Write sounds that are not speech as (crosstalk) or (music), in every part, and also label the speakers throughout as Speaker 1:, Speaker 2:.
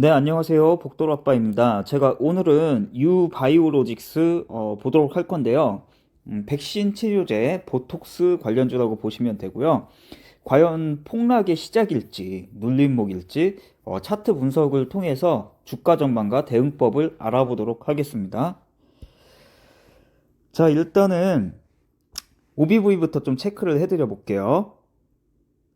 Speaker 1: 네, 안녕하세요. 복돌 아빠입니다. 제가 오늘은 유바이오로직스 어, 보도록 할 건데요. 음, 백신 치료제 보톡스 관련주라고 보시면 되고요. 과연 폭락의 시작일지, 눌림목일지 어, 차트 분석을 통해서 주가 전망과 대응법을 알아보도록 하겠습니다. 자, 일단은 OBV부터 좀 체크를 해드려 볼게요.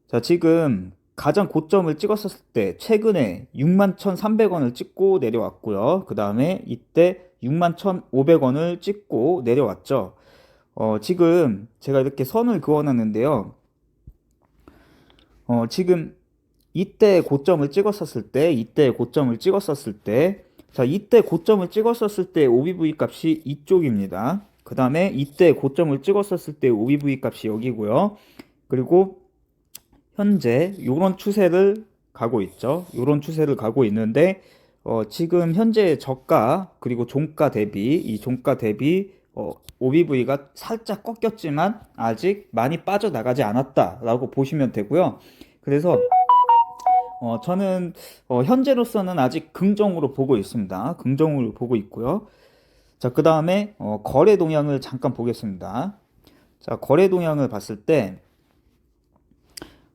Speaker 1: 자, 지금 가장 고점을 찍었었을 때 최근에 61,300원을 찍고 내려왔고요. 그 다음에 이때 61,500원을 찍고 내려왔죠. 어, 지금 제가 이렇게 선을 그어놨는데요. 어, 지금 이때 고점을 찍었었을 때, 이때 고점을 찍었었을 때, 자, 이때 고점을 찍었었을 때 OBV 값이 이쪽입니다. 그 다음에 이때 고점을 찍었었을 때 OBV 값이 여기고요. 그리고 현재 요런 추세를 가고 있죠. 요런 추세를 가고 있는데 어, 지금 현재 저가 그리고 종가 대비 이 종가 대비 어, OBV가 살짝 꺾였지만 아직 많이 빠져나가지 않았다라고 보시면 되고요. 그래서 어, 저는 어, 현재로서는 아직 긍정으로 보고 있습니다. 긍정으로 보고 있고요. 자, 그 다음에 어, 거래 동향을 잠깐 보겠습니다. 자, 거래 동향을 봤을 때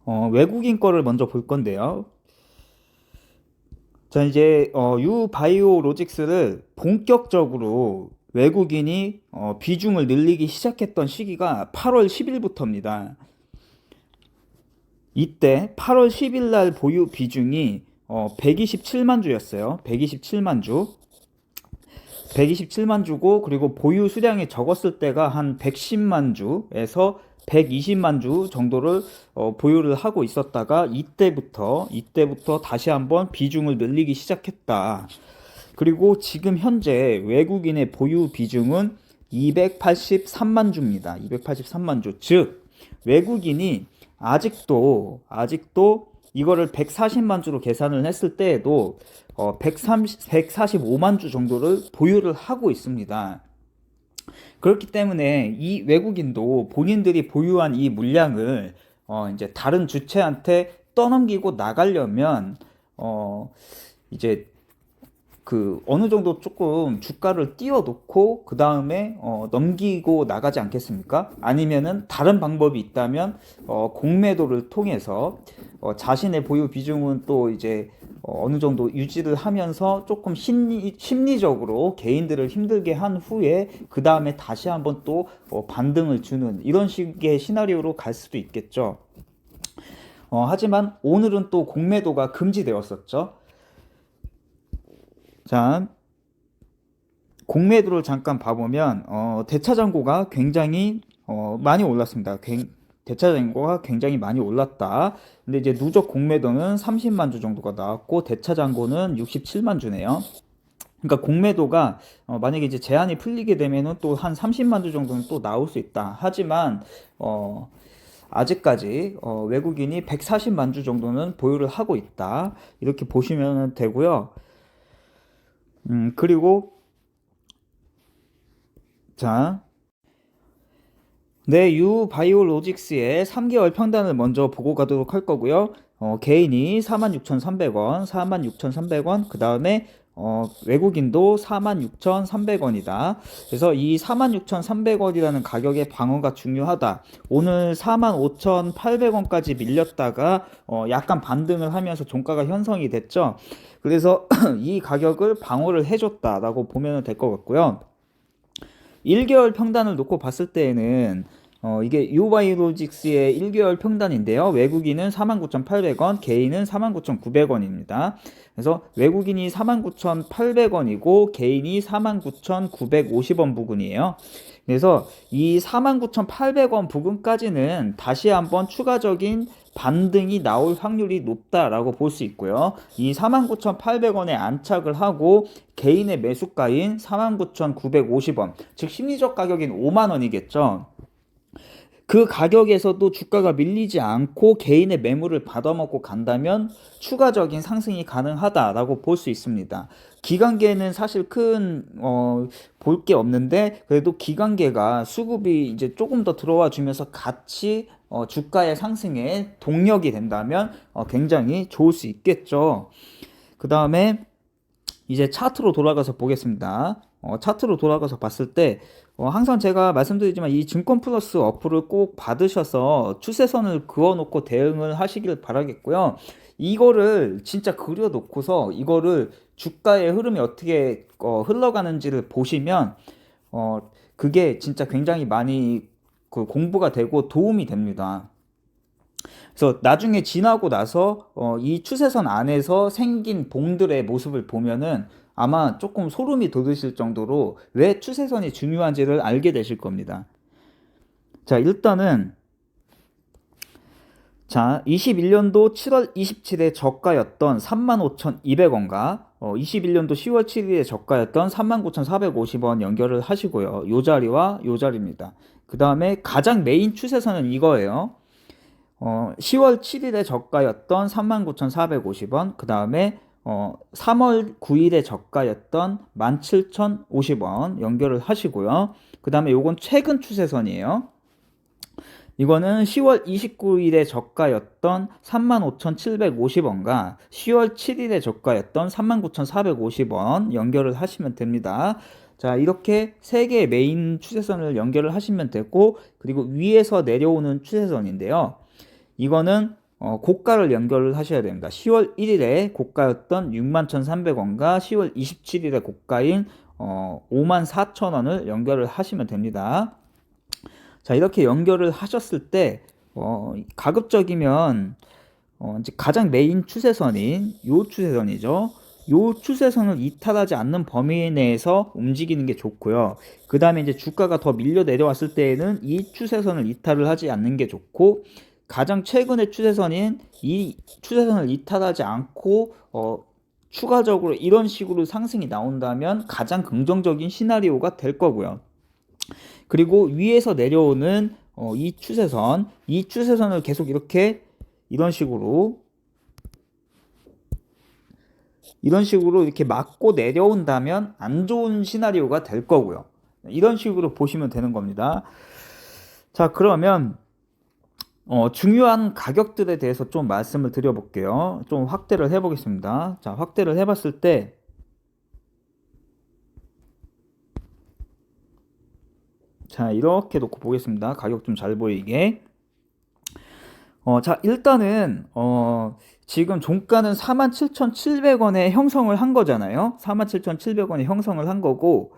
Speaker 1: 어, 외국인 거를 먼저 볼 건데요. 자, 이제 어, 유바이오로직스를 본격적으로 외국인이 어, 비중을 늘리기 시작했던 시기가 8월 10일부터입니다. 이때 8월 10일 날 보유 비중이 어, 127만 주였어요. 127만 주. 127만 주고 그리고 보유 수량이 적었을 때가 한 110만 주에서 120만 주 정도를 어, 보유를 하고 있었다가 이때부터 이때부터 다시 한번 비중을 늘리기 시작했다. 그리고 지금 현재 외국인의 보유 비중은 283만 주입니다. 283만 주. 즉 외국인이 아직도 아직도 이거를 140만 주로 계산을 했을 때에도 어, 130, 145만 주 정도를 보유를 하고 있습니다. 그렇기 때문에 이 외국인도 본인들이 보유한 이 물량을 어 이제 다른 주체한테 떠넘기고 나가려면 어 이제 그 어느 정도 조금 주가를 띄워놓고 그 다음에 어 넘기고 나가지 않겠습니까? 아니면은 다른 방법이 있다면 어 공매도를 통해서 어 자신의 보유 비중은 또 이제 어, 어느 정도 유지를 하면서 조금 심리, 심리적으로 개인들을 힘들게 한 후에 그 다음에 다시 한번 또 어, 반등을 주는 이런 식의 시나리오로 갈 수도 있겠죠. 어, 하지만 오늘은 또 공매도가 금지되었었죠. 자, 공매도를 잠깐 봐보면 어, 대차장고가 굉장히 어, 많이 올랐습니다. 굉, 대차장고가 굉장히 많이 올랐다. 근데 이제 누적 공매도는 30만 주 정도가 나왔고 대차장고는 67만 주네요. 그러니까 공매도가 어, 만약에 이제 제한이 풀리게 되면은 또 한 30만 주 정도는 또 나올 수 있다. 하지만 어 아직까지 어, 외국인이 140만 주 정도는 보유를 하고 있다. 이렇게 보시면 되고요. 음, 그리고 자, 네, 유바이오로직스의 3개월 평단을 먼저 보고 가도록 할 거고요. 어, 개인이 46,300원, 46,300원, 그 다음에 어, 외국인도 46,300원이다. 그래서 이 46,300원이라는 가격의 방어가 중요하다. 오늘 45,800원까지 밀렸다가 어, 약간 반등을 하면서 종가가 형성이 됐죠. 그래서 (clears throat) 이 가격을 방어를 해줬다라고 보면 될 것 같고요. 1개월 평단을 놓고 봤을 때에는 어, 이게 유바이로직스의 1개월 평단인데요. 외국인은 49,800원, 개인은 49,900원입니다. 그래서 외국인이 49,800원이고 개인이 49,950원 부근이에요. 그래서 이 49,800원 부근까지는 다시 한번 추가적인 반등이 나올 확률이 높다라고 볼 수 있고요. 이 49,800원에 안착을 하고 개인의 매수가인 49,950원, 즉 심리적 가격인 5만 원이겠죠. 그 가격에서도 주가가 밀리지 않고 개인의 매물을 받아먹고 간다면 추가적인 상승이 가능하다라고 볼 수 있습니다. 기관계는 사실 큰, 어, 볼 게 없는데, 그래도 기관계가 수급이 이제 조금 더 들어와 주면서 같이 어, 주가의 상승에 동력이 된다면 어, 굉장히 좋을 수 있겠죠. 그 다음에 이제 차트로 돌아가서 보겠습니다. 어, 차트로 돌아가서 봤을 때 어, 항상 제가 말씀드리지만 이 증권 플러스 어플을 꼭 받으셔서 추세선을 그어놓고 대응을 하시길 바라겠고요. 이거를 진짜 그려놓고서 이거를 주가의 흐름이 어떻게 어, 흘러가는지를 보시면 어, 그게 진짜 굉장히 많이 그 공부가 되고 도움이 됩니다. 그래서 나중에 지나고 나서 어, 이 추세선 안에서 생긴 봉들의 모습을 보면은 아마 조금 소름이 돋으실 정도로 왜 추세선이 중요한지를 알게 되실 겁니다. 자, 일단은 자, 21년도 7월 27일에 저가였던 35,200원과 어, 21년도 10월 7일에 저가였던 39,450원 연결을 하시고요. 요 자리와 요 자리입니다. 그 다음에 가장 메인 추세선은 이거예요. 어, 10월 7일에 저가였던 39,450원, 그 다음에 어, 3월 9일에 저가였던 17,050원 연결을 하시고요. 그 다음에 요건 최근 추세선이에요. 이거는 10월 29일에 저가였던 35,750원과 10월 7일에 저가였던 39,450원 연결을 하시면 됩니다. 자, 이렇게 세 개의 메인 추세선을 연결을 하시면 되고, 그리고 위에서 내려오는 추세선인데요. 이거는 어, 고가를 연결을 하셔야 됩니다. 10월 1일에 고가였던 61,300원과 10월 27일에 고가인 어, 54,000원을 연결을 하시면 됩니다. 자, 이렇게 연결을 하셨을 때, 어, 가급적이면, 어, 이제 가장 메인 추세선인 요 추세선이죠. 요 추세선을 이탈하지 않는 범위 내에서 움직이는 게 좋고요. 그 다음에 이제 주가가 더 밀려 내려왔을 때에는 이 추세선을 이탈을 하지 않는 게 좋고, 가장 최근의 추세선인 이 추세선을 이탈하지 않고, 어, 추가적으로 이런 식으로 상승이 나온다면 가장 긍정적인 시나리오가 될 거고요. 그리고 위에서 내려오는 어, 이 추세선, 이 추세선을 계속 이렇게 이런 식으로 이런 식으로 이렇게 막고 내려온다면 안 좋은 시나리오가 될 거고요. 이런 식으로 보시면 되는 겁니다. 자, 그러면 어, 중요한 가격들에 대해서 좀 말씀을 드려볼게요. 좀 확대를 해보겠습니다. 자, 확대를 해봤을 때 자, 이렇게 놓고 보겠습니다. 가격 좀 잘 보이게. 어, 자, 일단은, 어, 지금 종가는 47,700원에 형성을 한 거잖아요. 47,700원에 형성을 한 거고,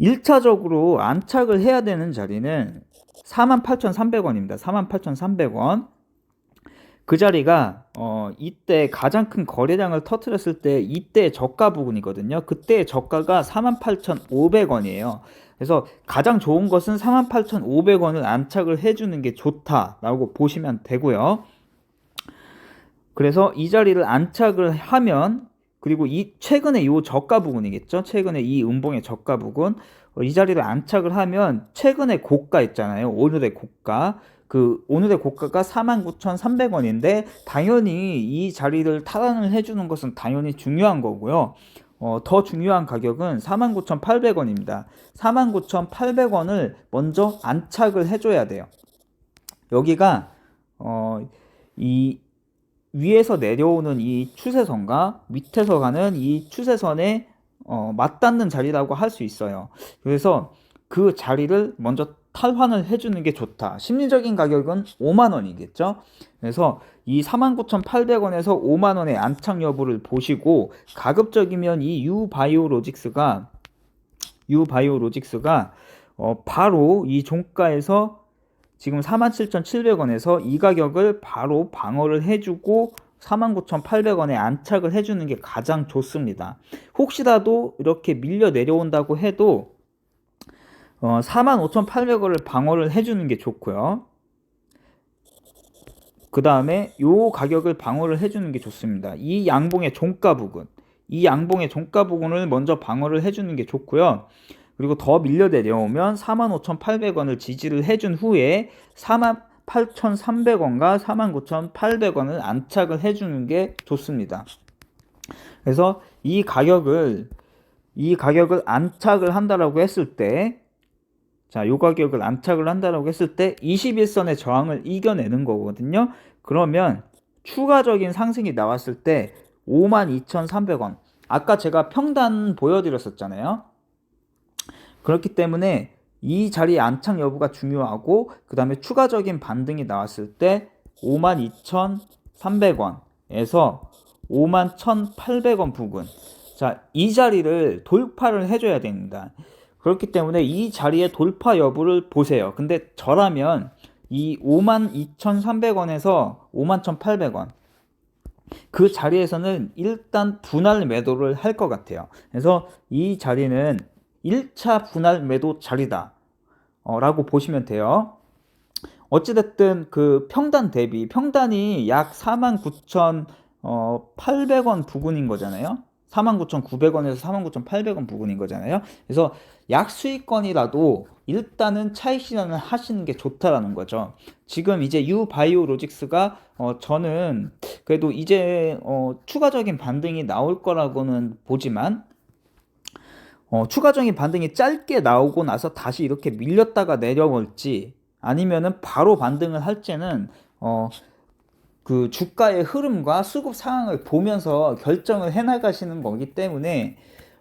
Speaker 1: 1차적으로 안착을 해야 되는 자리는 48,300원입니다. 48,300원. 그 자리가 어 이때 가장 큰 거래량을 터트렸을 때 이때 저가 부분이거든요. 그때 저가가 48,500원이에요. 그래서 가장 좋은 것은 48,500원을 안착을 해주는 게 좋다라고 보시면 되고요. 그래서 이 자리를 안착을 하면 그리고 이 최근에 이 저가 부분이겠죠. 최근에 이 음봉의 저가 부분 어, 이 자리를 안착을 하면 최근에 고가 있잖아요. 오늘의 고가 그 오늘의 고가가 49,300원인데 당연히 이 자리를 탈환을 해주는 것은 당연히 중요한 거고요. 어, 더 중요한 가격은 49,800원입니다. 49,800원을 먼저 안착을 해줘야 돼요. 여기가 어, 이 위에서 내려오는 이 추세선과 밑에서 가는 이 추세선에 어, 맞닿는 자리라고 할 수 있어요. 그래서 그 자리를 먼저 탈환을 해주는 게 좋다. 심리적인 가격은 5만 원이겠죠. 그래서 이 49,800원에서 5만 원의 안착 여부를 보시고 가급적이면 이 유바이오로직스가 유바이오로직스가 어, 바로 이 종가에서 지금 47,700원에서 이 가격을 바로 방어를 해주고 49,800원에 안착을 해주는 게 가장 좋습니다. 혹시라도 이렇게 밀려 내려온다고 해도 어, 45,800원을 방어를 해주는 게 좋고요. 그 다음에 요 가격을 방어를 해주는 게 좋습니다. 이 양봉의 종가 부분, 이 양봉의 종가 부분을 먼저 방어를 해주는 게 좋고요. 그리고 더 밀려 내려오면 45,800원을 지지를 해준 후에 48,300원과 49,800원을 안착을 해주는 게 좋습니다. 그래서 이 가격을 이 가격을 안착을 한다라고 했을 때 자, 요 가격을 안착을 한다라고 했을 때 21선의 저항을 이겨내는 거거든요. 그러면 추가적인 상승이 나왔을 때 52,300원. 아까 제가 평단 보여드렸었잖아요. 그렇기 때문에 이 자리의 안착 여부가 중요하고 그 다음에 추가적인 반등이 나왔을 때 52,300원에서 51,800원 부근 자, 이 자리를 돌파를 해줘야 됩니다. 그렇기 때문에 이 자리의 돌파 여부를 보세요. 근데 저라면 이 52,300원에서 51,800원 그 자리에서는 일단 분할 매도를 할 것 같아요. 그래서 이 자리는 1차 분할 매도 자리다. 어, 라고 보시면 돼요. 어찌됐든 그 평단 대비 평단이 약 49,800원 부근인 거잖아요. 49,900원에서 49,800원 부근인 거잖아요. 그래서 약 수익권이라도 일단은 차익 실현을 하시는 게 좋다라는 거죠. 지금 이제 유바이오로직스가 어 저는 그래도 이제 어 추가적인 반등이 나올 거라고는 보지만 어 추가적인 반등이 짧게 나오고 나서 다시 이렇게 밀렸다가 내려올지 아니면은 바로 반등을 할지는 어 그 주가의 흐름과 수급 상황을 보면서 결정을 해 나가시는 거기 때문에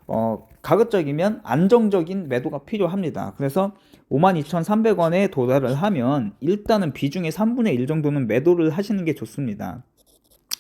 Speaker 1: 어, 가급적이면 안정적인 매도가 필요합니다. 그래서 52,300원에 도달을 하면 일단은 비중의 3분의 1 정도는 매도를 하시는 게 좋습니다.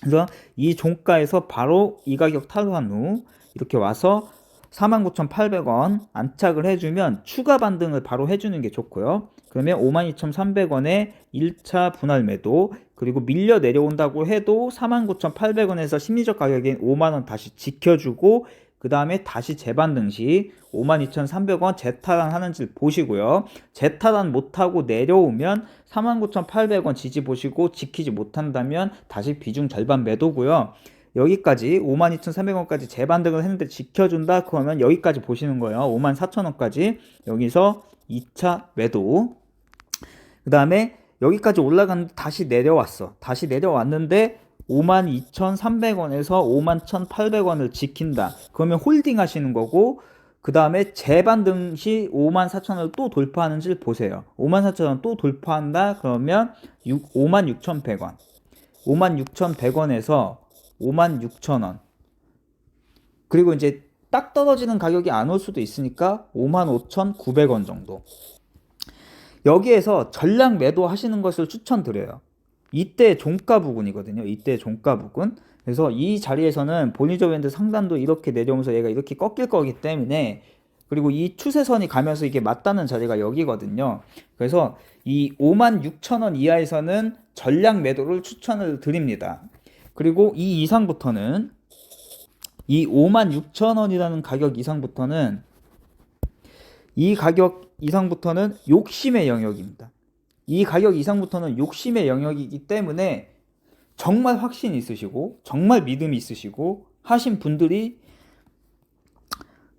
Speaker 1: 그래서 이 종가에서 바로 이 가격 탈환 후 이렇게 와서 49,800원 안착을 해주면 추가 반등을 바로 해주는 게 좋고요. 그러면 52,300원에 1차 분할 매도 그리고 밀려 내려온다고 해도 49,800원에서 심리적 가격인 5만원 다시 지켜주고 그 다음에 다시 재반등 시 52,300원 재탈환 하는지 보시고요. 재탈환 못하고 내려오면 49,800원 지지 보시고 지키지 못한다면 다시 비중 절반 매도고요. 여기까지 52,300원까지 재반등을 했는데 지켜준다 그러면 여기까지 보시는 거예요 54,000원까지 여기서 2차 매도 그 다음에 여기까지 올라갔는데 다시 내려왔어. 다시 내려왔는데 52,300원에서 51,800원을 지킨다. 그러면 홀딩 하시는 거고 그 다음에 재반등 시 54,000원을 또 돌파하는지를 보세요. 54,000원 또 돌파한다? 그러면 56,100원. 56,100원에서 56,000원. 그리고 이제 딱 떨어지는 가격이 안 올 수도 있으니까 55,900원 정도. 여기에서 전량 매도 하시는 것을 추천드려요. 이때 종가 부근이거든요. 이때 종가 부근. 그래서 이 자리에서는 보니저 밴드 상단도 이렇게 내려오면서 얘가 이렇게 꺾일 거기 때문에 그리고 이 추세선이 가면서 이게 맞닿는 자리가 여기거든요. 그래서 이 56,000원 이하에서는 전량 매도를 추천을 드립니다. 그리고 이 이상부터는 이 56,000원이라는 가격 이상부터는 이 가격 이상부터는 욕심의 영역입니다. 이 가격 이상부터는 욕심의 영역이기 때문에 정말 확신 있으시고 정말 믿음이 있으시고 하신 분들이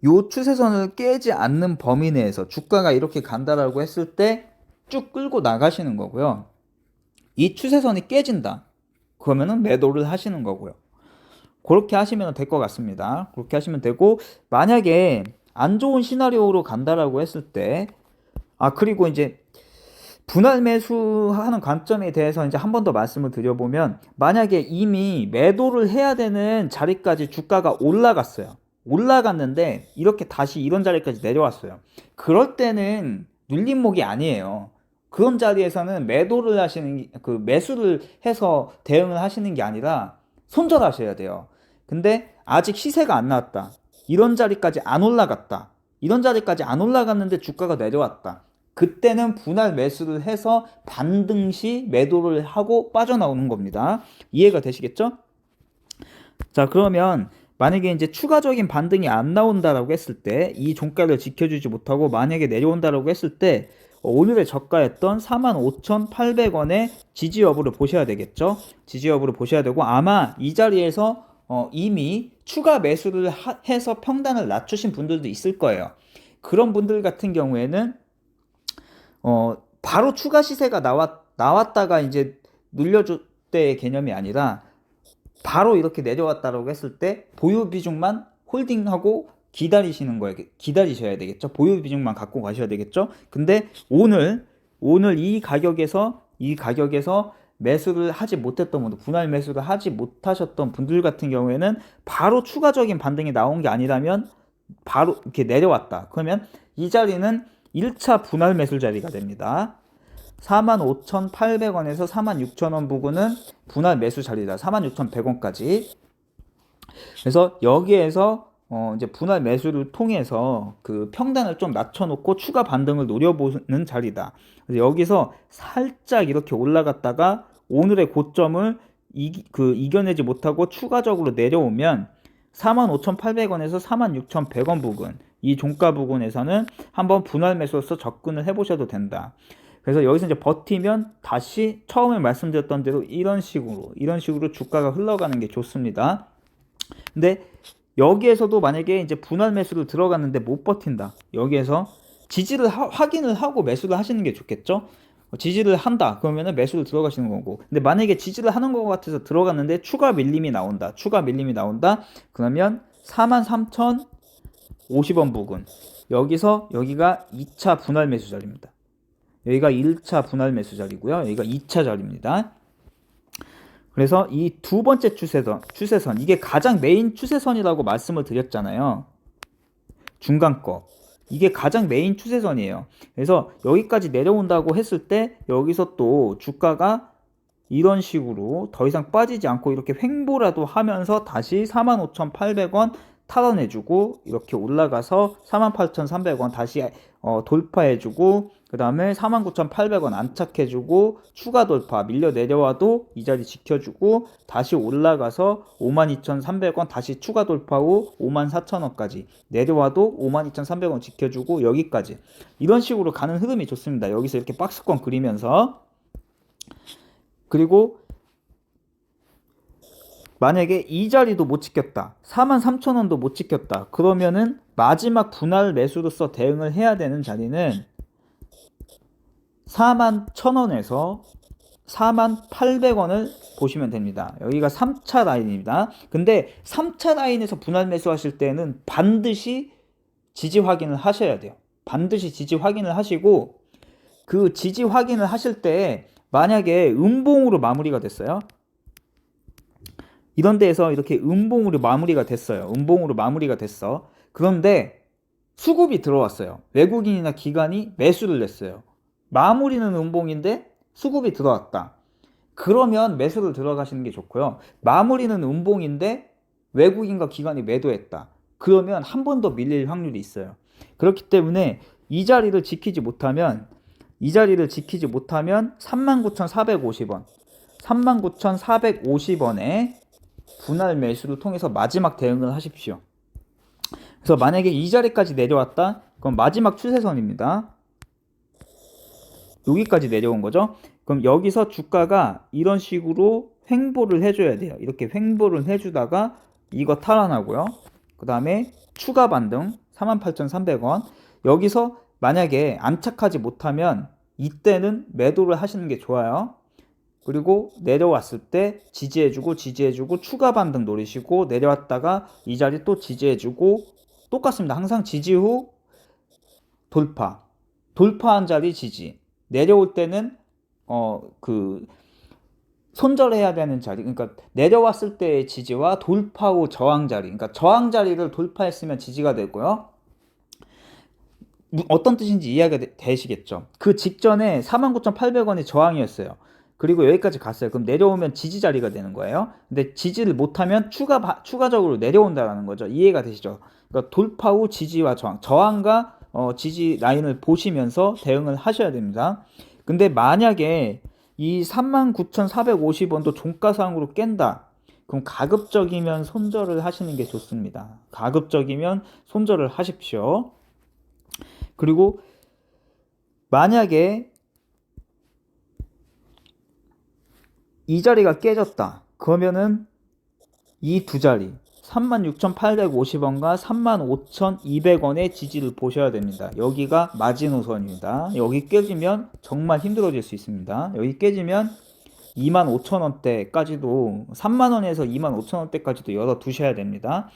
Speaker 1: 요 추세선을 깨지 않는 범위 내에서 주가가 이렇게 간다라고 했을 때 쭉 끌고 나가시는 거고요. 이 추세선이 깨진다. 그러면은 매도를 하시는 거고요. 그렇게 하시면 될 것 같습니다. 그렇게 하시면 되고 만약에 안 좋은 시나리오로 간다라고 했을 때 아 그리고 이제 분할 매수하는 관점에 대해서 이제 한 번 더 말씀을 드려보면 만약에 이미 매도를 해야 되는 자리까지 주가가 올라갔어요. 올라갔는데 이렇게 다시 이런 자리까지 내려왔어요. 그럴 때는 눌림목이 아니에요. 그런 자리에서는 매도를 하시는 그 매수를 해서 대응을 하시는 게 아니라 손절하셔야 돼요. 근데 아직 시세가 안 나왔다. 이런 자리까지 안 올라갔다. 이런 자리까지 안 올라갔는데 주가가 내려왔다. 그때는 분할 매수를 해서 반등 시 매도를 하고 빠져나오는 겁니다. 이해가 되시겠죠? 자, 그러면 만약에 이제 추가적인 반등이 안 나온다라고 했을 때 이 종가를 지켜주지 못하고 만약에 내려온다라고 했을 때 오늘의 저가였던 45,800원의 지지 여부를 보셔야 되겠죠. 지지 여부를 보셔야 되고 아마 이 자리에서 어, 이미 추가 매수를 하, 해서 평단을 낮추신 분들도 있을 거예요. 그런 분들 같은 경우에는 어, 바로 추가 시세가 나왔, 나왔다가 이제 눌려줄 때의 개념이 아니라 바로 이렇게 내려왔다라고 했을 때 보유 비중만 홀딩하고 기다리시는 거예요. 기다리셔야 되겠죠. 보유 비중만 갖고 가셔야 되겠죠. 근데 오늘 오늘 이 가격에서 이 가격에서 매수를 하지 못했던 분들, 분할 매수를 하지 못하셨던 분들 같은 경우에는 바로 추가적인 반등이 나온 게 아니라면 바로 이렇게 내려왔다. 그러면 이 자리는 1차 분할 매수 자리가 됩니다. 45,800원에서 46,000원 부근은 분할 매수 자리다. 46,100원까지. 그래서 여기에서 어 이제 분할 매수를 통해서 그 평단을 좀 낮춰놓고 추가 반등을 노려보는 자리다. 여기서 살짝 이렇게 올라갔다가 오늘의 고점을 이, 그 이겨내지 못하고 추가적으로 내려오면 45,800원에서 46,100원 부근 이 종가 부근에서는 한번 분할 매수로서 접근을 해보셔도 된다. 그래서 여기서 이제 버티면 다시 처음에 말씀드렸던 대로 이런 식으로 이런 식으로 주가가 흘러가는 게 좋습니다. 근데 여기에서도 만약에 이제 분할 매수를 들어갔는데 못 버틴다. 여기에서 지지를 하- 확인을 하고 매수를 하시는 게 좋겠죠? 어, 지지를 한다. 그러면은 매수를 들어가시는 거고. 근데 만약에 지지를 하는 것 같아서 들어갔는데 추가 밀림이 나온다. 추가 밀림이 나온다. 그러면 43,050원 부근. 여기서 여기가 2차 분할 매수 자리입니다. 여기가 1차 분할 매수 자리고요. 여기가 2차 자리입니다. 그래서 이 두 번째 추세선, 추세선 이게 가장 메인 추세선이라고 말씀을 드렸잖아요. 중간 거. 이게 가장 메인 추세선이에요. 그래서 여기까지 내려온다고 했을 때 여기서 또 주가가 이런 식으로 더 이상 빠지지 않고 이렇게 횡보라도 하면서 다시 45,800원 탈환해주고 이렇게 올라가서 48,300원 다시 어, 돌파해주고 그 다음에 49,800원 안착해주고 추가 돌파 밀려 내려와도 이 자리 지켜주고 다시 올라가서 52,300원 다시 추가 돌파 후 54,000원까지 내려와도 52,300원 지켜주고 여기까지 이런 식으로 가는 흐름이 좋습니다. 여기서 이렇게 박스권 그리면서 그리고 만약에 이 자리도 못 지켰다. 43,000원도 못 지켰다. 그러면은 마지막 분할 매수로서 대응을 해야 되는 자리는 41,000원에서 48,000원을 보시면 됩니다. 여기가 3차 라인입니다. 근데 3차 라인에서 분할 매수하실 때는 반드시 지지 확인을 하셔야 돼요. 반드시 지지 확인을 하시고 그 지지 확인을 하실 때 만약에 음봉으로 마무리가 됐어요. 이런 데에서 이렇게 음봉으로 마무리가 됐어요. 음봉으로 마무리가 됐어. 그런데 수급이 들어왔어요. 외국인이나 기관이 매수를 냈어요. 마무리는 음봉인데 수급이 들어왔다. 그러면 매수를 들어가시는 게 좋고요. 마무리는 음봉인데 외국인과 기관이 매도했다. 그러면 한 번 더 밀릴 확률이 있어요. 그렇기 때문에 이 자리를 지키지 못하면 이 자리를 지키지 못하면 39,450원, 39,450원에 분할 매수를 통해서 마지막 대응을 하십시오. 그래서 만약에 이 자리까지 내려왔다, 그럼 마지막 추세선입니다. 여기까지 내려온 거죠. 그럼 여기서 주가가 이런 식으로 횡보를 해줘야 돼요. 이렇게 횡보를 해주다가 이거 탈환하고요. 그 다음에 추가 반등 48,300원. 여기서 만약에 안착하지 못하면 이때는 매도를 하시는 게 좋아요. 그리고 내려왔을 때 지지해주고 지지해주고 추가 반등 노리시고 내려왔다가 이 자리 또 지지해주고 똑같습니다. 항상 지지 후 돌파. 돌파한 자리 지지. 내려올 때는 어 그 손절해야 되는 자리. 그러니까 내려왔을 때의 지지와 돌파 후 저항 자리. 그러니까 저항 자리를 돌파했으면 지지가 되고요. 무- 어떤 뜻인지 이해가 되- 되시겠죠? 그 직전에 49,800원이 저항이었어요. 그리고 여기까지 갔어요. 그럼 내려오면 지지 자리가 되는 거예요. 근데 지지를 못하면 추가 바- 추가적으로 내려온다라는 거죠. 이해가 되시죠? 그러니까 돌파 후 지지와 저항, 저항과 어, 지지 라인을 보시면서 대응을 하셔야 됩니다. 근데 만약에 이 39,450원도 종가상으로 깬다. 그럼 가급적이면 손절을 하시는 게 좋습니다. 가급적이면 손절을 하십시오. 그리고 만약에 이 자리가 깨졌다. 그러면은 이 두 자리 36,850원과 35,200원의 지지를 보셔야 됩니다. 여기가 마지노선입니다. 여기 깨지면 정말 힘들어질 수 있습니다. 여기 깨지면 25,000원대까지도 3만원에서 25,000원대까지도 열어 두셔야 됩니다.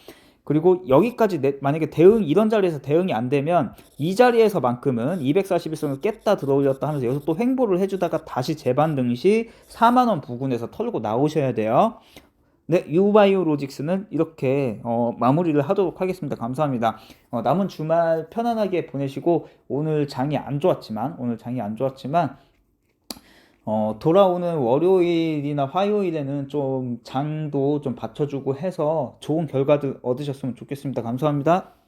Speaker 1: 그리고 여기까지 내- 만약에 대응 이런 자리에서 대응이 안 되면 이 자리에서만큼은 241선을 깼다 들어올렸다 하면서 여기서 또 횡보를 해주다가 다시 재반등 시 4만 원 부근에서 털고 나오셔야 돼요. 네, 유바이오 로직스는 이렇게 어, 마무리를 하도록 하겠습니다. 감사합니다. 어, 남은 주말 편안하게 보내시고 오늘 장이 안 좋았지만 오늘 장이 안 좋았지만 어, 돌아오는 월요일이나 화요일에는 좀 장도 좀 받쳐주고 해서 좋은 결과들 얻으셨으면 좋겠습니다. 감사합니다.